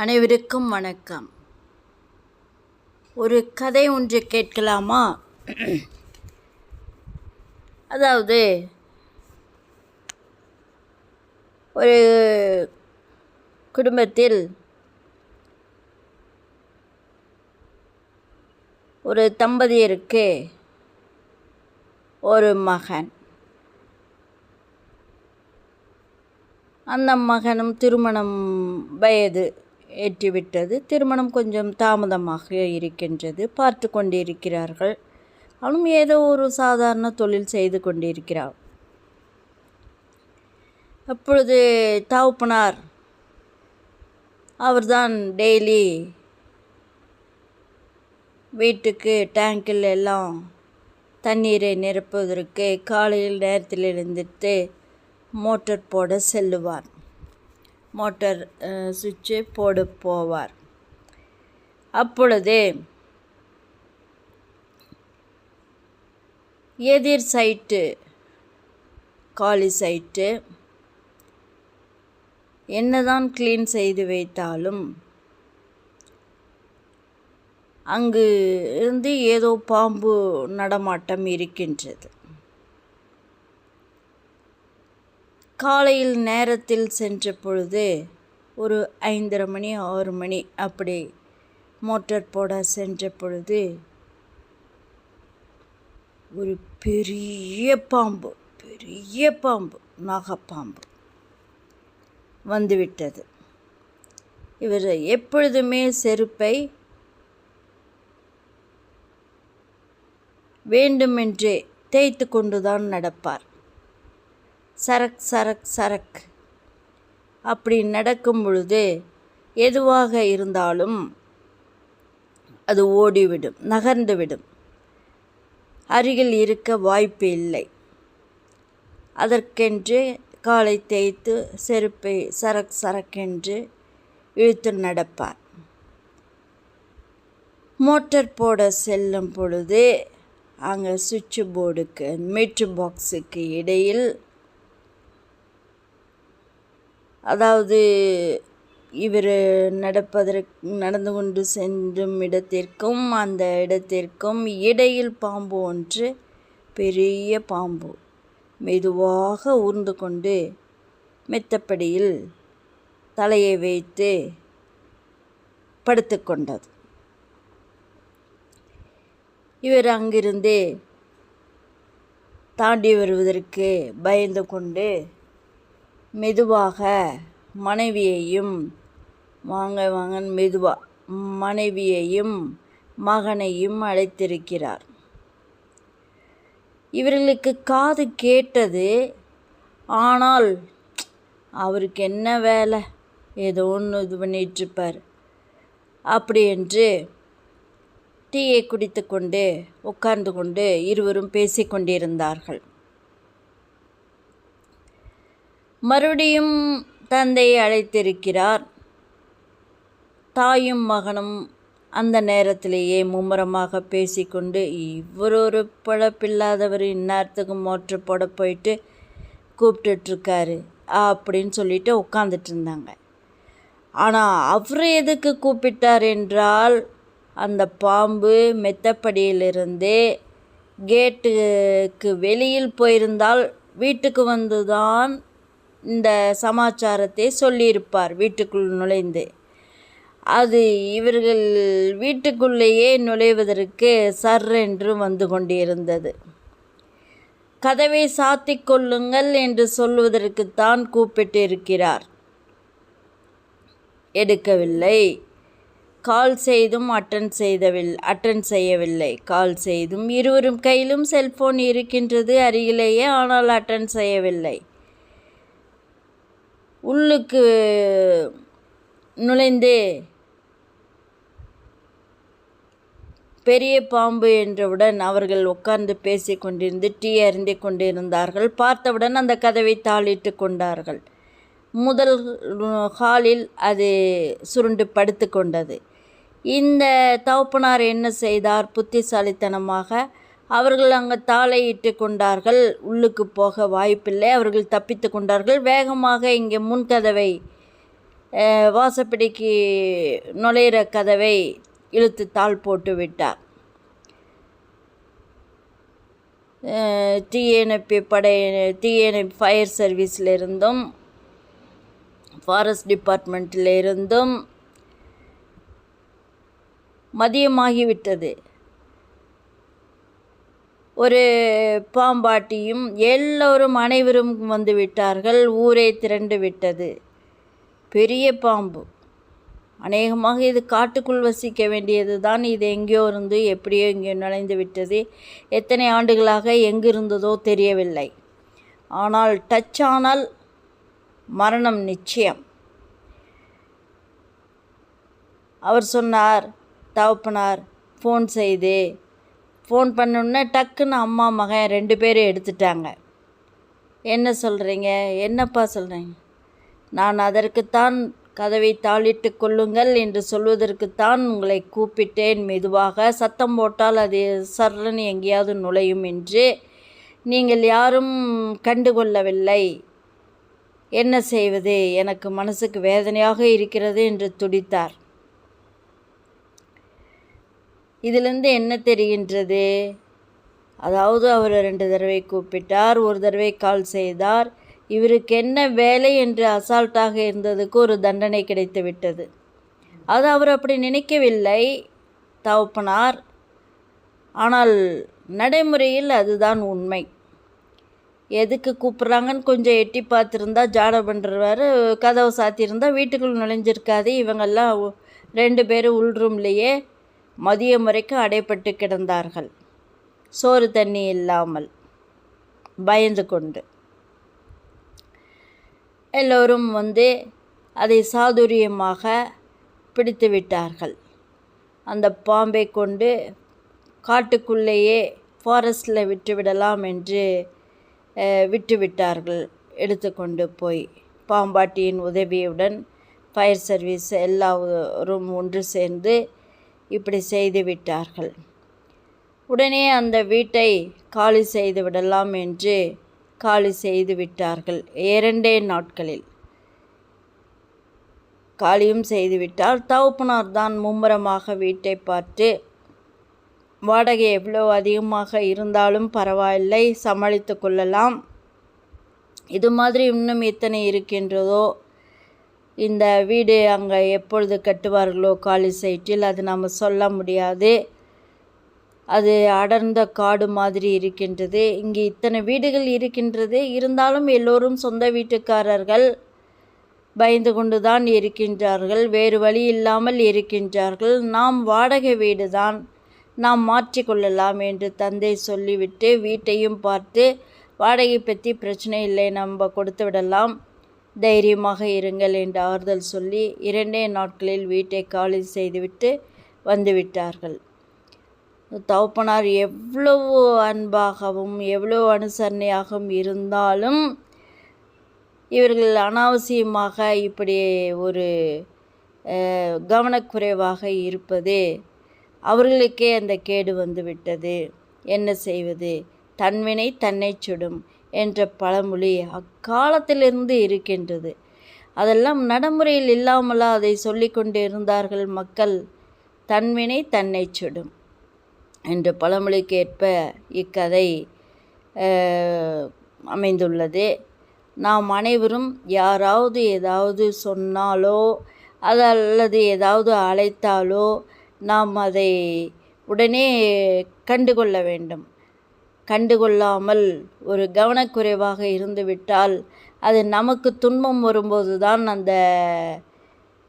அனைவருக்கும் வணக்கம். ஒரு கதை ஒன்று கேட்கலாமா? அதாவது ஒரு குடும்பத்தில் ஒரு தம்பதியருக்கு ஒரு மகன். அந்த மகனும் திருமணம் வயது ஏற்றிவிட்டது. திருமணம் கொஞ்சம் தாமதமாக இருக்கின்றது. பார்த்து கொண்டிருக்கிறார்கள். அவனும் ஏதோ ஒரு சாதாரண தொழில் செய்து கொண்டிருக்கிறார் அப்பொழுது தாவுப்பனார் அவர்தான் டெய்லி வீட்டுக்கு டேங்கில் எல்லாம் தண்ணீரை நிரப்புவதற்கு காலையில் நேரத்தில் எழுந்திட்டு மோட்டர் போட செல்லுவார் மோட்டார் சுவிட்சை போடு போவார். அப்பொழுது எதிர் சைட்டு காலி சைட்டு என்னதான் க்ளீன் செய்து வைத்தாலும் அங்கு இருந்து ஏதோ பாம்பு நடமாட்டம் இருக்கின்றது. காலையில் நேரத்தில் சென்ற பொழுது ஒரு ஐந்தரை மணி ஆறு மணி அப்படி மோட்டார் போட சென்ற பொழுது ஒரு பெரிய பாம்பு பெரிய பாம்பு நாகப்பாம்பு வந்துவிட்டது. இவர் எப்பொழுதுமே செருப்பை வேண்டுமென்றே தேய்த்து கொண்டுதான் நடப்பார். சரக் சரக் சரக். அப்படி நடக்கும் பொழுது எதுவாக இருந்தாலும் அது ஓடிவிடும் நகர்ந்துவிடும். அருகில் இருக்க வாய்ப்பு இல்லை. அதற்கென்று காலை தேய்த்து செருப்பை சரக் சரக்கென்று இழுத்து நடப்பார். மோட்டார் போட செல்லும் பொழுது அங்கே சுவிட்ச் போர்டுக்கு மீட்ரு பாக்ஸுக்கு இடையில் அதாவது இவர் நடப்பதற்கு நடந்து கொண்டு சென்றும் இடத்திற்கும் அந்த இடத்திற்கும் இடையில் பாம்பு ஒன்று பெரிய பாம்பு மெதுவாக ஊர்ந்து கொண்டு மெத்தப்படியில் தலையை வைத்து படுத்துக்கொண்டது இவர் அங்கிருந்து தாண்டி வருவதற்கு பயந்து கொண்டு மெதுவாக மனைவியையும் வாங்க வாங்க மெதுவாக மனைவியையும் மகனையும் அழைத்திருக்கிறார். இவர்களுக்கு காது கேட்டது ஆனால் அவருக்கு என்ன வேலை? ஏதோ ஒன்று இது பண்ணிகிட்ருப்பார் அப்படி என்று டீயை குடித்து கொண்டு உட்கார்ந்து கொண்டு இருவரும் பேசிக்கொண்டிருந்தார்கள் மறுபடியும் தந்தையை அழைத்திருக்கிறார். தாயும் மகனும் அந்த நேரத்திலேயே மும்முரமாக பேசிக்கொண்டு இவர் ஒரு பழப்பில்லாதவர் இந்நேரத்துக்கு மோட்ரு போட போயிட்டு கூப்பிட்டுட்ருக்காரு அப்படின்னு சொல்லிட்டு உட்காந்துட்டு இருந்தாங்க ஆனால் அவர் எதுக்கு கூப்பிட்டார் என்றால் அந்த பாம்பு மெத்தப்படியிலிருந்து கேட்டுக்கு வெளியில் போயிருந்தால் வீட்டுக்கு வந்து தான் இந்த சமாச்சாரத்தை சொல்லியிருப்பார். வீட்டுக்குள் நுழைந்து. அது இவர்கள் வீட்டுக்குள்ளேயே நுழைவதற்கு சர் என்று வந்து கொண்டிருந்தது. கதவை சாத்தி கொள்ளுங்கள் என்று சொல்வதற்குத்தான் கூப்பிட்டிருக்கிறார். எடுக்கவில்லை. கால் செய்தும் அட்டன் செய்தவில் அட்டன் செய்யவில்லை. கால் செய்தும் இருவரும் கையிலும் செல்போன் இருக்கின்றது அருகிலேயே ஆனால் அட்டன் செய்யவில்லை. உள்ளுக்கு நுழைந்து பெரிய பாம்பு என்றவுடன் அவர்கள் உட்கார்ந்து பேசி கொண்டிருந்து டீ அருந்தி கொண்டிருந்தார்கள். பார்த்தவுடன் அந்த கதவை தாளிட்டு கொண்டார்கள். முதல் ஹாலில் அது சுருண்டு படுத்து கொண்டது. இந்த தவப்பனார் என்ன செய்தார்? புத்திசாலித்தனமாக அவர்கள் அங்கே தாளையிட்டு கொண்டார்கள். உள்ளுக்கு போக வாய்ப்பில்லை. அவர்கள் தப்பித்து கொண்டார்கள். வேகமாக இங்கே முன்கதவை அஹ், வாசப்படிக்கு நுழையிற கதவை இழுத்து தாள் போட்டு விட்டார். தீயணைப்பு படை தீயணைப்பு ஃபயர் சர்வீஸில் இருந்தும் ஃபாரஸ்ட் டிபார்ட்மெண்ட்டில் இருந்தும் மதியமாகிவிட்டது. ஒரு பாம்பாட்டியும் எல்லோரும் அனைவரும் வந்து விட்டார்கள். ஊரே திரண்டு விட்டது. பெரிய பாம்பு. அநேகமாக இது காட்டுக்குள் வசிக்க வேண்டியது தான் இது எங்கேயோ இருந்து எப்படியோ இங்கே நுழைந்து விட்டது. எத்தனை ஆண்டுகளாக எங்கிருந்ததோ தெரியவில்லை. ஆனால் டச் ஆனால் மரணம் நிச்சயம். அவர் சொன்னார் தகப்பனார் ஃபோன் செய்து ஃபோன் பண்ணோன்னே டக்குன்னு அம்மா மகன் ரெண்டு பேரும் எடுத்துட்டாங்க. என்ன சொல்கிறீங்க என்னப்பா சொல்கிறீங்க நான் அதற்குத்தான் கதவை தாளிட்டு கொள்ளுங்கள் என்று சொல்வதற்குத்தான் உங்களை கூப்பிட்டேன். மெதுவாக சத்தம் போட்டால் அது சர்றன்னு எங்கேயாவது நுழையும் என்று. நீங்கள் யாரும் கண்டுகொள்ளவில்லை. என்ன செய்வது? எனக்கு மனசுக்கு வேதனையாக இருக்கிறது என்று துடித்தார். இதிலிருந்து என்ன தெரிகின்றது? அதாவது அவர் ரெண்டு தடவை கூப்பிட்டார் ஒரு தடவை கால் செய்தார். இவருக்கு என்ன வேலை என்று அசால்ட்டாக இருந்ததுக்கு ஒரு தண்டனை கிடைத்து விட்டது. அது அவர் அப்படி நினைக்கவில்லை. தவப்பனார். ஆனால் நடைமுறையில் அதுதான் உண்மை. எதுக்கு கூப்பிட்றாங்கன்னு கொஞ்சம் எட்டி பார்த்துருந்தா ஜாட பண்ணுறவாரு கதவை சாத்தியிருந்தா வீட்டுக்குள் நுழைஞ்சிருக்காது. இவங்கெல்லாம் ரெண்டு பேரும் உள் ரூம்லேயே மதியம் வரைக்கும் அடைப்பட்டு கிடந்தார்கள். சோறு தண்ணி இல்லாமல் பயந்து கொண்டு. எல்லோரும் வந்து அதை சாதுரியமாக பிடித்து விட்டார்கள். அந்த பாம்பை கொண்டு காட்டுக்குள்ளேயே ஃபாரஸ்டில் விட்டுவிடலாம் என்று விட்டுவிட்டார்கள் எடுத்துக்கொண்டு போய் பாம்பாட்டியின் உதவியுடன் ஃபயர் சர்வீஸ் எல்லாரும் ஒன்று சேர்ந்து இப்படி செய்து விட்டார்கள். உடனே அந்த வீட்டை காலி செய்து விடலாம் என்று காலி செய்து விட்டார்கள் இரண்டே நாட்களில். காலியும் செய்துவிட்டார் தவப்புனார் தான் மும்முரமாக வீட்டை பார்த்து வாடகை எவ்வளோ அதிகமாக இருந்தாலும் பரவாயில்லை சமாளித்து கொள்ளலாம். இது மாதிரி இன்னும் எத்தனை இருக்கின்றதோ இந்த வீடு அங்கே எப்பொழுது கட்டுவார்களோ காலி சைட்டில் அது நம்ம சொல்ல முடியாது. அது அடர்ந்த காடு மாதிரி இருக்கின்றது. இங்கே இத்தனை வீடுகள் இருக்கின்றது. இருந்தாலும் எல்லோரும் சொந்த வீட்டுக்காரர்கள் பயந்து கொண்டு தான் இருக்கின்றார்கள். வேறு வழி இல்லாமல் இருக்கின்றார்கள். நாம் வாடகை வீடு தான் நாம் மாற்றிக்கொள்ளலாம் என்று தந்தை சொல்லிவிட்டு வீட்டையும் பார்த்து வாடகை பற்றி பிரச்சனை இல்லை நம்ம கொடுத்து விடலாம். தைரியமாக இருங்கள் என்று ஆறுதல் சொல்லி இரண்டே நாட்களில் வீட்டை காலி செய்துவிட்டு வந்துவிட்டார்கள். தகப்பனார் எவ்வளவு அன்பாகவும் எவ்வளவு அனுசரணையாகவும் இருந்தாலும் இவர்கள் அனாவசியமாக இப்படி ஒரு கவனக்குறைவாக இருப்பது அவர்களுக்கே அந்த கேடு வந்துவிட்டது. என்ன செய்வது? தன்வினை தன்னை சுடும். என்ற பழமொழி அக்காலத்திலிருந்து இருக்கின்றது. அதெல்லாம் நடைமுறையில் இல்லாமலா அதை சொல்லிக்கொண்டு இருந்தார்கள் மக்கள்? தன்வினை தன்னை சுடும் என்ற பழமொழிக்கேற்ப இக்கதை அமைந்துள்ளது. நாம் அனைவரும் யாராவது ஏதாவது சொன்னாலோ அது அல்லது ஏதாவது அழைத்தாலோ நாம் அதை உடனே கண்டுகொள்ள வேண்டும். கண்டுகொள்ளாமல் ஒரு கவனக்குறைவாக இருந்துவிட்டால் அது நமக்கு துன்பம் வரும்போது தான் அந்த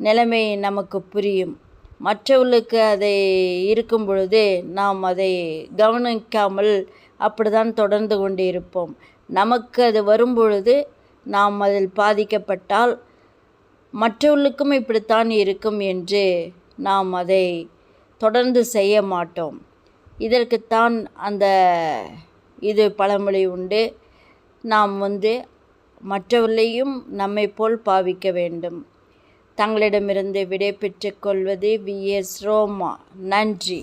நிலைமை நமக்கு புரியும். மற்றவர்களுக்கு அதை இருக்கும் பொழுது நாம் அதை கவனிக்காமல் அப்படிதான் தொடர்ந்து கொண்டு இருப்போம். நமக்கு அது வரும்பொழுது நாம் அதில் பாதிக்கப்பட்டால் மற்றவர்களுக்கும் இப்படித்தான் இருக்கும் என்று நாம் அதை தொடர்ந்து செய்ய மாட்டோம். இதற்குத்தான் அந்த இது பழமொழி உண்டு. நாம் வந்து மற்றவர்களையும் நம்மை போல் பாவிக்க வேண்டும். தங்களிடமிருந்து விடை பெற்றுக்கொள்வது வி எஸ் ரோமா நன்றி.